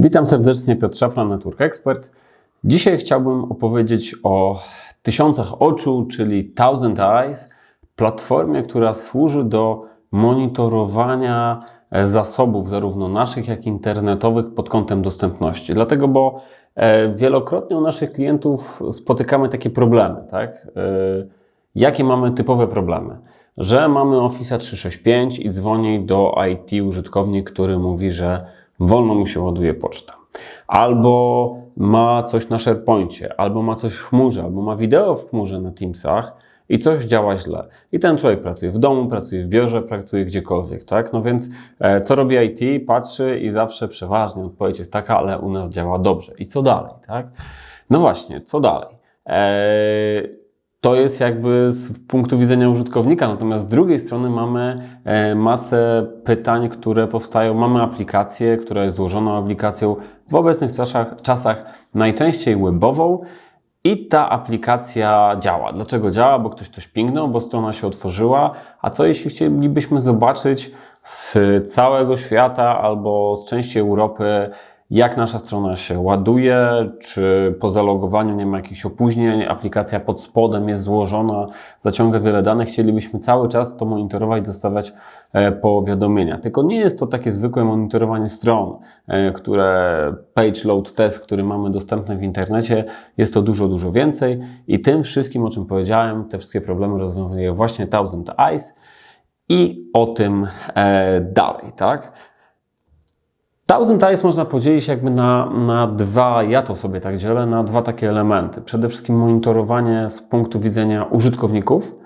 Witam serdecznie, Piotr Szafran, Network Expert. Dzisiaj chciałbym opowiedzieć o tysiącach oczu, czyli Thousand Eyes, platformie, która służy do monitorowania e, zasobów, zarówno naszych, jak i internetowych, pod kątem dostępności. Dlatego, bo e, wielokrotnie u naszych klientów spotykamy takie problemy, tak? E, jakie mamy typowe problemy? Że mamy Office 365 i dzwoni do IT użytkownik, który mówi, że wolno mu się ładuje poczta. Albo ma coś na SharePoincie, albo ma coś w chmurze, albo ma wideo w chmurze na Teamsach i coś działa źle. I ten człowiek pracuje w domu, pracuje w biurze, pracuje gdziekolwiek, tak? No więc e, co robi IT? Patrzy i zawsze przeważnie odpowiedź jest taka, ale u nas działa dobrze. I co dalej, tak? No właśnie, co dalej? Eee, to jest jakby z punktu widzenia użytkownika, natomiast z drugiej strony mamy e, masę pytań, które powstają. Mamy aplikację, która jest złożoną aplikacją w obecnych czasach, czasach najczęściej webową i ta aplikacja działa. Dlaczego działa? Bo ktoś coś pingnął, bo strona się otworzyła, a co jeśli chcielibyśmy zobaczyć z całego świata albo z części Europy jak nasza strona się ładuje, czy po zalogowaniu nie ma jakichś opóźnień, aplikacja pod spodem jest złożona, zaciąga wiele danych, chcielibyśmy cały czas to monitorować, dostawać e, powiadomienia. Tylko nie jest to takie zwykłe monitorowanie stron, e, które page load test, który mamy dostępny w internecie, jest to dużo, dużo więcej i tym wszystkim, o czym powiedziałem, te wszystkie problemy rozwiązuje właśnie Thousand Eyes i o tym e, dalej, tak? Thousand Eyes można podzielić jakby na, na dwa, ja to sobie tak dzielę, na dwa takie elementy. Przede wszystkim monitorowanie z punktu widzenia użytkowników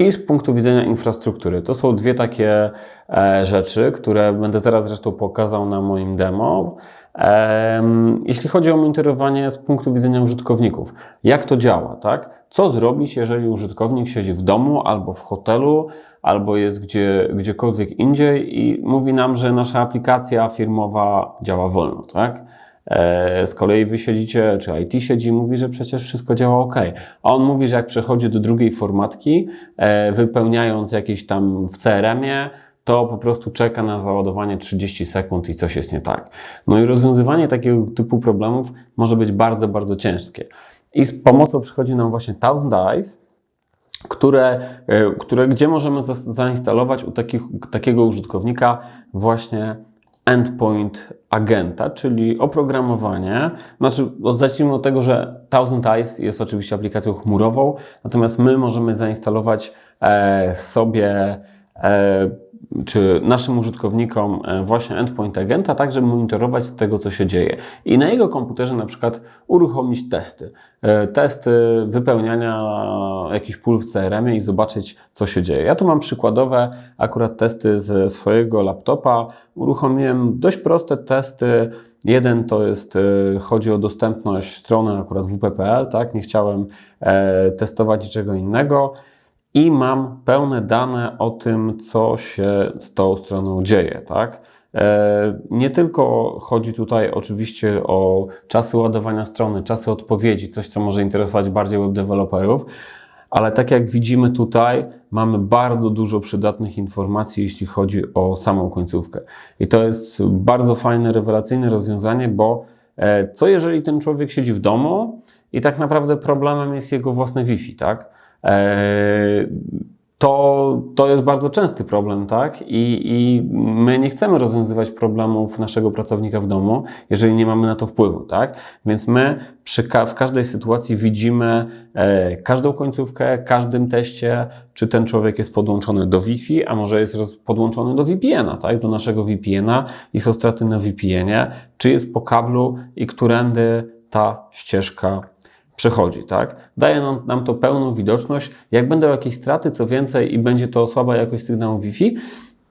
i z punktu widzenia infrastruktury. To są dwie takie e, rzeczy, które będę zaraz zresztą pokazał na moim demo. E, jeśli chodzi o monitorowanie z punktu widzenia użytkowników, jak to działa, tak? Co zrobić, jeżeli użytkownik siedzi w domu albo w hotelu, albo jest gdzie, gdziekolwiek indziej i mówi nam, że nasza aplikacja firmowa działa wolno, tak? E, z kolei wy siedzicie, czy IT siedzi i mówi, że przecież wszystko działa ok. A on mówi, że jak przechodzi do drugiej formatki, e, wypełniając jakieś tam w CRM-ie, to po prostu czeka na załadowanie 30 sekund i coś jest nie tak. No i rozwiązywanie takiego typu problemów może być bardzo, bardzo ciężkie. I z pomocą przychodzi nam właśnie Thousand Eyes, które, e, które, gdzie możemy za, zainstalować u takich, takiego użytkownika właśnie endpoint agenta, czyli oprogramowanie. Znaczy, zacznijmy od tego, że Thousand Eyes jest oczywiście aplikacją chmurową, natomiast my możemy zainstalować e, sobie czy naszym użytkownikom e, właśnie endpoint agenta, tak żeby monitorować tego, co się dzieje. I na jego komputerze na przykład uruchomić testy. E, testy wypełniania jakichś pól w CRM i zobaczyć, co się dzieje. Ja tu mam przykładowe akurat testy ze swojego laptopa. Uruchomiłem dość proste testy. Jeden to jest, e, chodzi o dostępność strony akurat wp.pl, tak? Nie chciałem testować niczego innego i mam pełne dane o tym, co się z tą stroną dzieje, tak? E, nie tylko chodzi tutaj oczywiście o czasy ładowania strony, czasy odpowiedzi, coś co może interesować bardziej web deweloperów, ale tak jak widzimy tutaj, mamy bardzo dużo przydatnych informacji, jeśli chodzi o samą końcówkę. I to jest bardzo fajne, rewelacyjne rozwiązanie, bo e, co jeżeli ten człowiek siedzi w domu i tak naprawdę problemem jest jego własne Wi-Fi, tak? E, to, to jest bardzo częsty problem, tak? I, I my nie chcemy rozwiązywać problemów naszego pracownika w domu, jeżeli nie mamy na to wpływu, tak? Więc my przy ka w każdej sytuacji widzimy e, każdą końcówkę, każdym teście, czy ten człowiek jest podłączony do Wi-Fi, a może jest podłączony do VPN-a, tak? Do naszego VPN-a i są straty na VPN-ie, czy jest po kablu i którędy ta ścieżka przechodzi, tak? Daje nam, nam to pełną widoczność. Jak będą jakieś straty, co więcej, i będzie to słaba jakość sygnału Wi-Fi,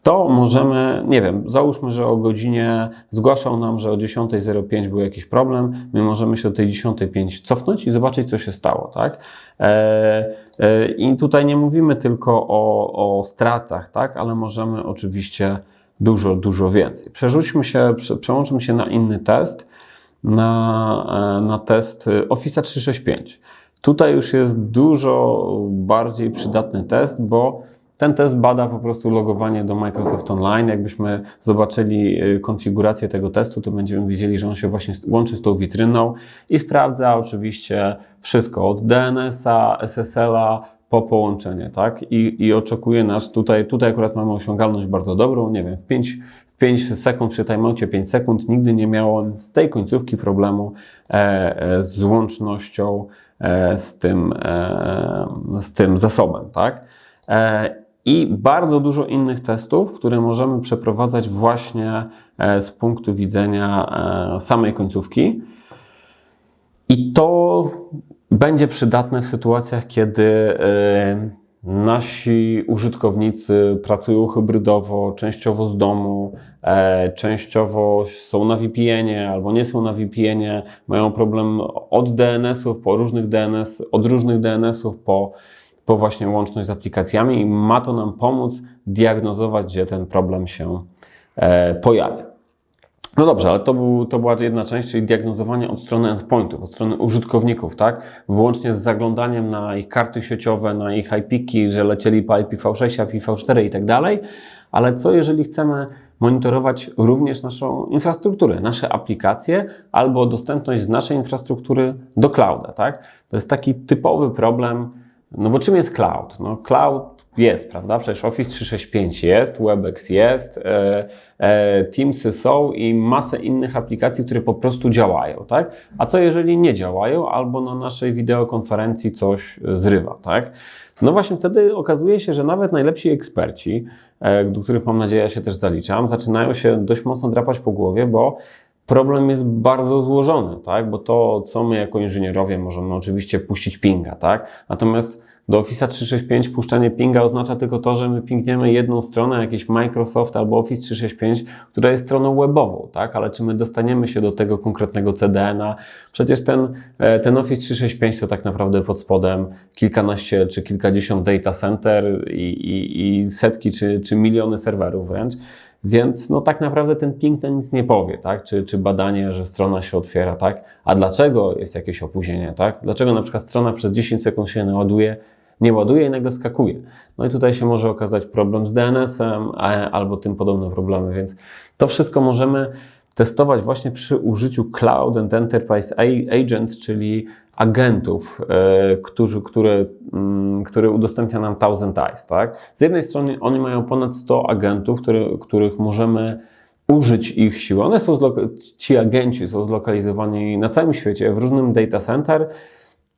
to możemy, nie wiem, załóżmy, że o godzinie zgłaszał nam, że o 10.05 był jakiś problem, my możemy się do tej 10.05 cofnąć i zobaczyć, co się stało, tak? E, e, I tutaj nie mówimy tylko o, o stratach, tak? Ale możemy oczywiście dużo, dużo więcej. Przerzućmy się, przełączmy się na inny test na, e, na test Office 365. Tutaj już jest dużo bardziej przydatny test, bo Ten test bada po prostu logowanie do Microsoft Online. Jakbyśmy zobaczyli y, konfigurację tego testu, to będziemy widzieli, że on się właśnie łączy z tą witryną i sprawdza oczywiście wszystko od DNS-a, SSL-a, po połączenie, tak? I, I oczekuje nas tutaj, tutaj akurat mamy osiągalność bardzo dobrą, nie wiem, w 5, 5 sekund przy timeoutie 5 sekund nigdy nie miałem z tej końcówki problemu e, e, z łącznością e, z, tym, z tym zasobem, tak? I bardzo dużo innych testów, które możemy przeprowadzać właśnie z punktu widzenia samej końcówki. I to będzie przydatne w sytuacjach, kiedy nasi użytkownicy pracują hybrydowo, częściowo z domu, e, częściowo są na VPN-ie albo nie są na VPN-ie, mają problem od DNS-ów po różnych DNS, od różnych DNS-ów po, po właśnie łączność z aplikacjami i ma to nam pomóc diagnozować, gdzie ten problem się e, pojawia. No dobrze, ale to, był, to była jedna część, czyli diagnozowanie od strony endpointów, od strony użytkowników, tak? Włącznie z zaglądaniem na ich karty sieciowe, na ich IP-ki, że lecieli po IPv6, IPv4 i tak dalej. Ale co jeżeli chcemy monitorować również naszą infrastrukturę, nasze aplikacje albo dostępność z naszej infrastruktury do clouda, tak? To jest taki typowy problem, no bo czym jest cloud? No cloud jest, prawda? Przecież Office 365 jest, WebEx jest, e, e, Teamsy są i masę innych aplikacji, które po prostu działają, tak? A co jeżeli nie działają albo na naszej wideokonferencji coś zrywa, tak? No właśnie wtedy okazuje się, że nawet najlepsi eksperci, e, do których mam nadzieję ja się też zaliczam, zaczynają się dość mocno drapać po głowie, bo problem jest bardzo złożony, tak? Bo to, co my jako inżynierowie możemy oczywiście puścić pinga, tak? Natomiast do Office 365 puszczanie pinga oznacza tylko to, że my pingniemy jedną stronę, jakiś Microsoft albo Office 365, która jest stroną webową, tak? Ale czy my dostaniemy się do tego konkretnego CDN-a? Przecież ten, e, ten Office 365 to tak naprawdę pod spodem kilkanaście czy kilkadziesiąt data center i, i, i setki czy, czy miliony serwerów wręcz. Więc no tak naprawdę ten ping nic nie powie, tak? Czy, czy badanie, że strona się otwiera, tak? A dlaczego jest jakieś opóźnienie, tak? Dlaczego na przykład strona przez 10 sekund się naładuje, nie ładuje i nagle skakuje. No i tutaj się może okazać problem z DNS-em albo tym podobne problemy, więc to wszystko możemy testować właśnie przy użyciu Cloud and Enterprise Agents, czyli agentów, e, którzy, mm, udostępnia nam Thousand Eyes. Tak? Z jednej strony oni mają ponad 100 agentów, który, których możemy użyć ich siły. One są ci agenci są zlokalizowani na całym świecie, w różnym data center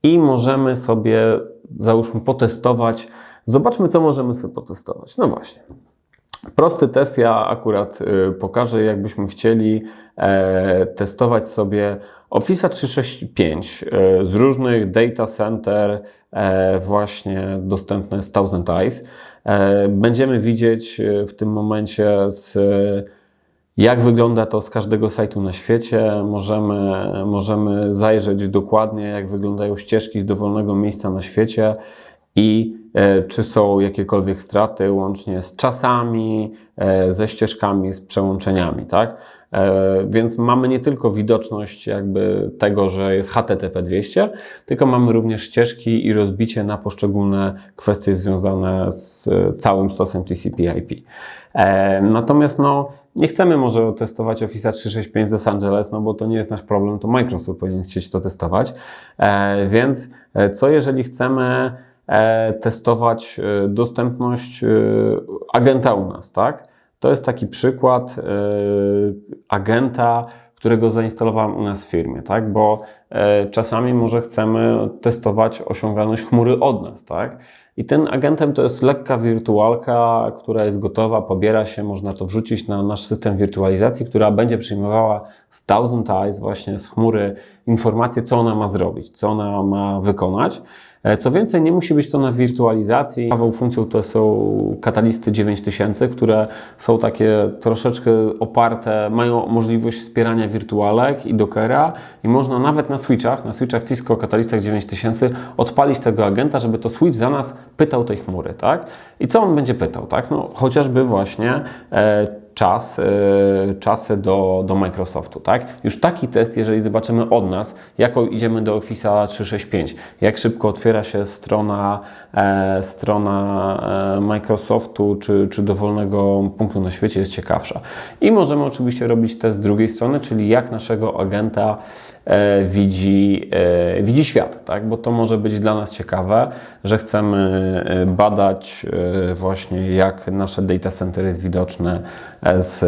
i możemy sobie, załóżmy, potestować. Zobaczmy, co możemy sobie potestować. No właśnie. Prosty test ja akurat y, pokażę, jakbyśmy chcieli e, testować sobie Office 365 y, z różnych data center e, właśnie dostępne z Thousand Eyes. E, będziemy widzieć w tym momencie z jak wygląda to z każdego sajtu na świecie? Możemy, możemy zajrzeć dokładnie, jak wyglądają ścieżki z dowolnego miejsca na świecie i e, czy są jakiekolwiek straty łącznie z czasami, e, ze ścieżkami, z przełączeniami, tak? E, więc mamy nie tylko widoczność jakby tego, że jest HTTP 200, tylko mamy również ścieżki i rozbicie na poszczególne kwestie związane z całym stosem TCP/IP. Natomiast no, nie chcemy może testować Office 365 z Los Angeles, no bo to nie jest nasz problem, to Microsoft powinien chcieć to testować. Więc co jeżeli chcemy E, testować e, dostępność e, agenta u nas, tak? To jest taki przykład agenta, którego zainstalowałem u nas w firmie, tak? Bo czasami może chcemy testować osiągalność chmury od nas, tak? I ten agentem to jest lekka wirtualka, która jest gotowa, pobiera się, można to wrzucić na nasz system wirtualizacji, która będzie przyjmowała z Thousand Eyes właśnie z chmury informacje, co ona ma zrobić, co ona ma wykonać. E, co więcej, nie musi być to na wirtualizacji. Paweł funkcją to są katalisty 9000, które są takie troszeczkę oparte, mają możliwość wspierania wirtualek i dockera i można nawet na switchach, na switchach Cisco katalistach 9000 odpalić tego agenta, żeby to switch za nas pytał tej chmury, tak? I co on będzie pytał, tak? No chociażby właśnie e, czas, e, czasy do, do Microsoftu, tak? Już taki test, jeżeli zobaczymy od nas, jako idziemy do Office'a 365, jak szybko otwiera się strona, strona e, Microsoftu, czy, czy dowolnego punktu na świecie jest ciekawsza. I możemy oczywiście robić test z drugiej strony, czyli jak naszego agenta e, widzi, e, widzi świat, tak? bo to może być dla nas ciekawe, że chcemy e, badać e, właśnie jak nasze data center jest widoczne e, z,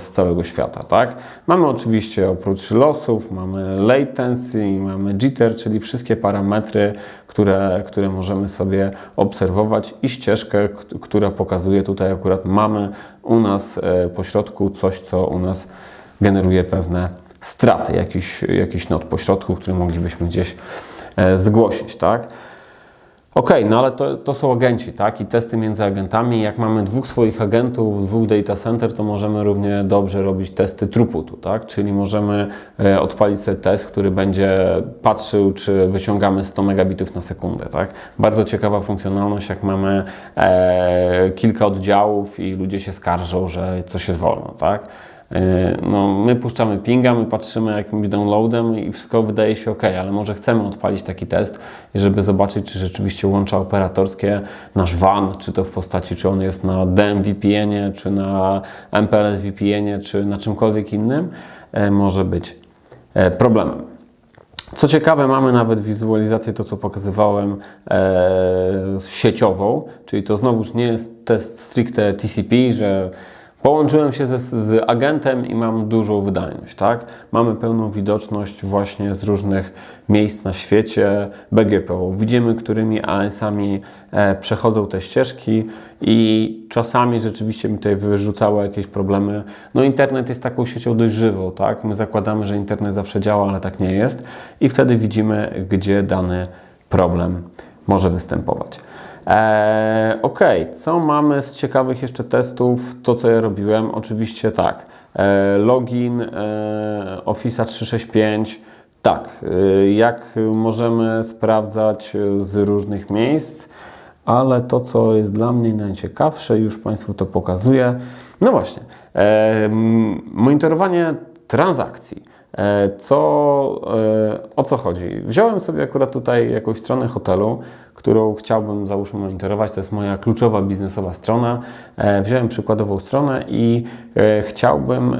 z całego świata. Tak? Mamy oczywiście oprócz losów, mamy latency, mamy jitter, czyli wszystkie parametry, które, które możemy sobie obserwować i ścieżkę, która pokazuje tutaj akurat mamy u nas e, po środku coś, co u nas generuje pewne straty, jakiś, jakiś not pośrodku, który moglibyśmy gdzieś e, zgłosić, tak? Okej, no ale to, to są agenci, tak? I testy między agentami. Jak mamy dwóch swoich agentów, dwóch data center, to możemy równie dobrze robić testy throughputu, tak? Czyli możemy e, odpalić sobie test, który będzie patrzył, czy wyciągamy 100 megabitów na sekundę, tak? Bardzo ciekawa funkcjonalność, jak mamy e, kilka oddziałów i ludzie się skarżą, że coś jest wolno, tak? E, No, my puszczamy pinga, my patrzymy jakimś downloadem i wszystko wydaje się ok, ale może chcemy odpalić taki test, żeby zobaczyć, czy rzeczywiście łącza operatorskie nasz WAN, czy to w postaci, czy on jest na DMVPN-ie, czy na MPLS VPN-ie, czy na czymkolwiek innym, e, może być e, problemem. Co ciekawe, mamy nawet wizualizację, to co pokazywałem, e, sieciową, czyli to znowuż nie jest test stricte TCP, że połączyłem się ze, z agentem i mam dużą wydajność, tak? Mamy pełną widoczność właśnie z różnych miejsc na świecie BGP. Widzimy, którymi AS-ami e, przechodzą te ścieżki i czasami rzeczywiście mi tutaj wyrzucało jakieś problemy. No internet jest taką siecią dość żywą, tak? My zakładamy, że internet zawsze działa, ale tak nie jest i wtedy widzimy, gdzie dany problem może występować. Eee, ok, co mamy z ciekawych jeszcze testów? To, co ja robiłem, oczywiście tak. Eee, login eee, Office 365. Tak, jak możemy sprawdzać e, z różnych miejsc, ale to, co jest dla mnie najciekawsze, już Państwu to pokazuję. No właśnie, monitorowanie transakcji. E, Co, e, o co chodzi? Wziąłem sobie akurat tutaj jakąś stronę hotelu, którą chciałbym załóżmy monitorować. To jest moja kluczowa biznesowa strona. E, Wziąłem przykładową stronę i chciałbym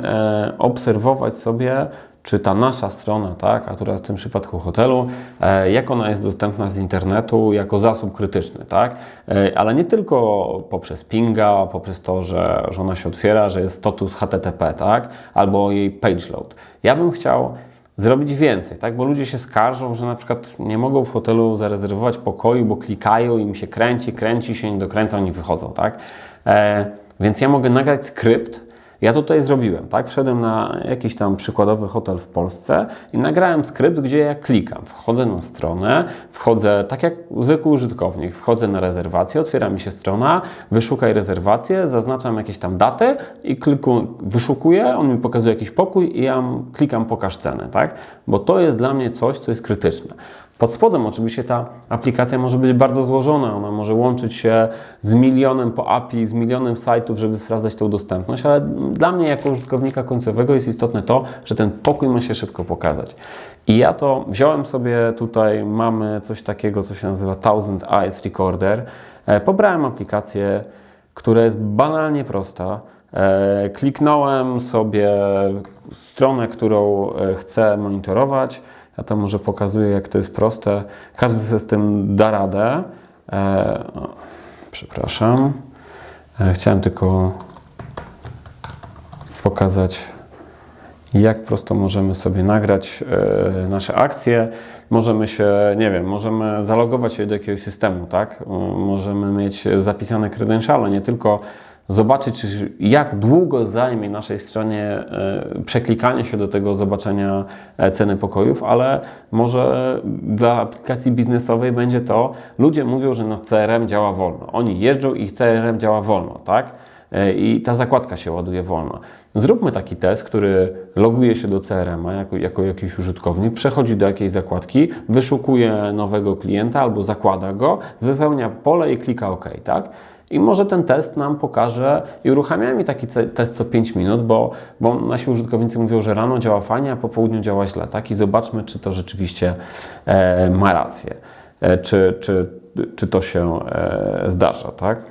obserwować sobie, czy ta nasza strona, tak, a która w tym przypadku hotelu, e, jak ona jest dostępna z internetu jako zasób krytyczny, tak, e, ale nie tylko poprzez pinga, poprzez to, że, że ona się otwiera, że jest status HTTP, tak, albo jej page load. Ja bym chciał zrobić więcej, tak? Bo ludzie się skarżą, że na przykład nie mogą w hotelu zarezerwować pokoju, bo klikają im się kręci, kręci się, nie dokręca, oni wychodzą, tak? E, więc ja mogę nagrać skrypt. Ja to tutaj zrobiłem, tak? Wszedłem na jakiś tam przykładowy hotel w Polsce i nagrałem skrypt, gdzie ja klikam. Wchodzę na stronę, wchodzę tak jak zwykły użytkownik, wchodzę na rezerwację, otwiera mi się strona, wyszukaj rezerwację, zaznaczam jakieś tam daty i kliku, wyszukuję, on mi pokazuje jakiś pokój i ja klikam pokaż cenę, tak? Bo to jest dla mnie coś, co jest krytyczne. Pod spodem oczywiście ta aplikacja może być bardzo złożona, ona może łączyć się z milionem po API, z milionem sajtów, żeby sprawdzać tą dostępność, ale dla mnie jako użytkownika końcowego jest istotne to, że ten pokój ma się szybko pokazać. I ja to wziąłem sobie tutaj, mamy coś takiego, co się nazywa Thousand Eyes Recorder. E, Pobrałem aplikację, która jest banalnie prosta. E, Kliknąłem sobie stronę, którą e, chcę monitorować. Ja to może pokazuję, jak to jest proste. Każdy z tym da radę. E, przepraszam. E, chciałem tylko pokazać, jak prosto możemy sobie nagrać e, nasze akcje. Możemy się, nie wiem, możemy zalogować się do jakiegoś systemu, tak? Możemy mieć zapisane credentiale, nie tylko zobaczyć, czy, jak długo zajmie naszej stronie e, przeklikanie się do tego zobaczenia e, ceny pokojów, ale może dla aplikacji biznesowej będzie to, ludzie mówią, że no CRM działa wolno. Oni jeżdżą i CRM działa wolno, tak? E, I ta zakładka się ładuje wolno. Zróbmy taki test, który loguje się do CRM-a jako, jako jakiś użytkownik, przechodzi do jakiejś zakładki, wyszukuje nowego klienta albo zakłada go, wypełnia pole i klika OK, tak? I może ten test nam pokaże i uruchamiamy taki test co 5 minut, bo, bo nasi użytkownicy mówią, że rano działa fajnie, a po południu działa źle. Tak? I zobaczmy, czy to rzeczywiście e, ma rację, e, czy, czy, czy to się e, zdarza. Tak?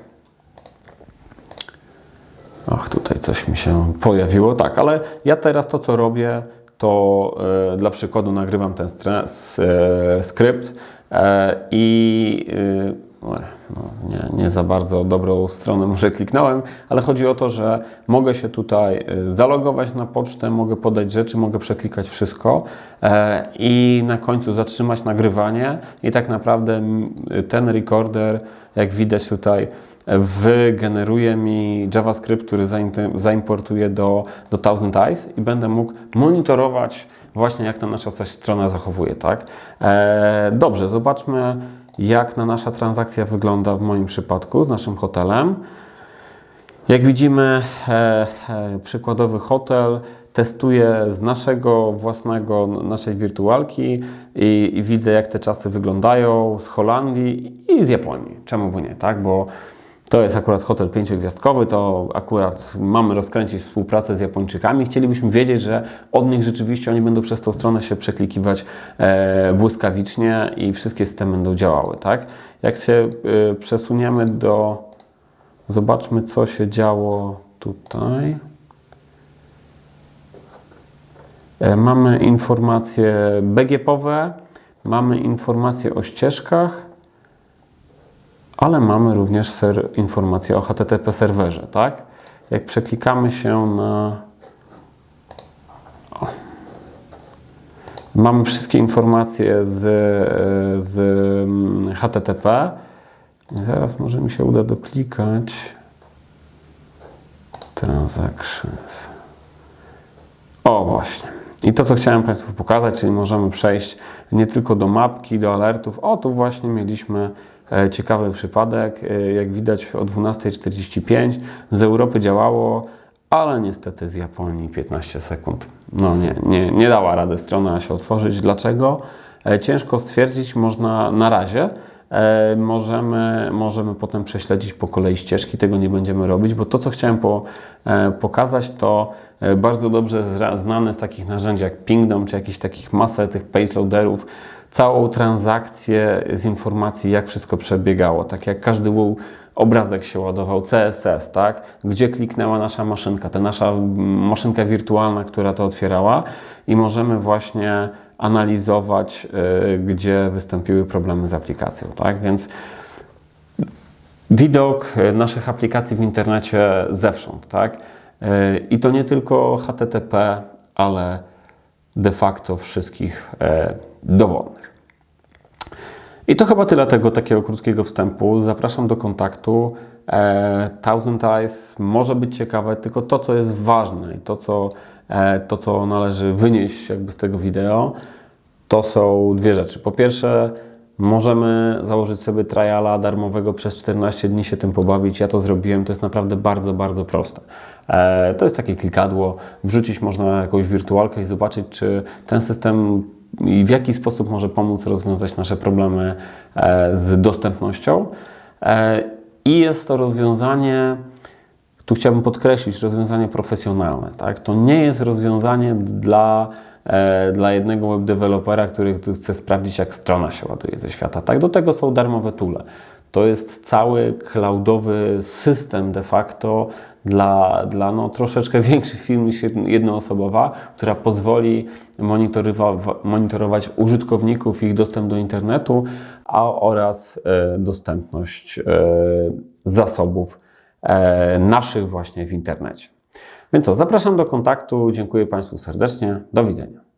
Ach, tutaj coś mi się pojawiło. Tak, ale ja teraz to, co robię, to e, dla przykładu nagrywam ten stre- s- e, skrypt e, i e, no, nie, nie za bardzo dobrą stronę może kliknąłem, ale chodzi o to, że mogę się tutaj e, zalogować na pocztę, mogę podać rzeczy, mogę przeklikać wszystko e, i na końcu zatrzymać nagrywanie i tak naprawdę m, ten recorder, jak widać tutaj, wygeneruje mi JavaScript, który zaimportuję do, do Thousand Eyes i będę mógł monitorować właśnie jak ta nasza strona zachowuje, tak? E, dobrze, zobaczmy jak na nasza transakcja wygląda w moim przypadku z naszym hotelem. Jak widzimy, e, e, przykładowy hotel testuję z naszego własnego, naszej wirtualki i, i widzę, jak te czasy wyglądają z Holandii i z Japonii. Czemu by nie, tak? Bo to jest akurat hotel pięciogwiazdkowy, to akurat mamy rozkręcić współpracę z Japończykami. Chcielibyśmy wiedzieć, że od nich rzeczywiście oni będą przez tą stronę się przeklikiwać e, błyskawicznie i wszystkie systemy będą działały, tak? Jak się e, przesuniemy do Zobaczmy, co się działo tutaj. E, Mamy informacje BGP-owe, mamy informacje o ścieżkach, ale mamy również ser, informacje o HTTP serwerze, tak? Jak przeklikamy się na. O. Mamy wszystkie informacje z, z mm, HTTP. Zaraz może mi się uda doklikać. Transactions. O, właśnie. I to, co chciałem Państwu pokazać, czyli możemy przejść nie tylko do mapki, do alertów. O, tu właśnie mieliśmy ciekawy przypadek. E, Jak widać o 12.45 z Europy działało, ale niestety z Japonii 15 sekund. No nie, nie, nie dała rady strona się otworzyć. Dlaczego? E, Ciężko stwierdzić, można na razie. E, możemy, możemy potem prześledzić po kolei ścieżki, tego nie będziemy robić, bo to, co chciałem po, e, pokazać, to e, bardzo dobrze znane z takich narzędzi jak Pingdom, czy jakichś takich masę tych page loaderów, całą transakcję z informacji, jak wszystko przebiegało. Tak jak każdy był, obrazek się ładował, CSS, tak? Gdzie kliknęła nasza maszynka, ta nasza maszynka wirtualna, która to otwierała i możemy właśnie analizować, y, gdzie wystąpiły problemy z aplikacją, tak? Więc widok y, naszych aplikacji w internecie zewsząd, tak? Y, I to nie tylko HTTP, ale de facto wszystkich dowolnych. I to chyba tyle tego takiego krótkiego wstępu. Zapraszam do kontaktu. E, Thousand Eyes może być ciekawe, tylko to, co jest ważne i to, co, e, to, co należy wynieść jakby z tego wideo, to są dwie rzeczy. Po pierwsze, możemy założyć sobie triala darmowego przez 14 dni się tym pobawić. Ja to zrobiłem, to jest naprawdę bardzo, bardzo proste. E, to jest takie klikadło, wrzucić można jakąś wirtualkę i zobaczyć, czy ten system i w jaki sposób może pomóc rozwiązać nasze problemy e, z dostępnością. E, I jest to rozwiązanie, tu chciałbym podkreślić, rozwiązanie profesjonalne. Tak? To nie jest rozwiązanie dla, e, dla jednego webdewelopera, który chce sprawdzić, jak strona się ładuje ze świata. Tak? Do tego są darmowe toole. To jest cały cloudowy system de facto dla, dla no, troszeczkę większych firm niż jednoosobowa, która pozwoli monitorowa- monitorować użytkowników, ich dostęp do internetu a, oraz e, dostępność e, zasobów e, naszych właśnie w internecie. Więc co, zapraszam do kontaktu. Dziękuję Państwu serdecznie. Do widzenia.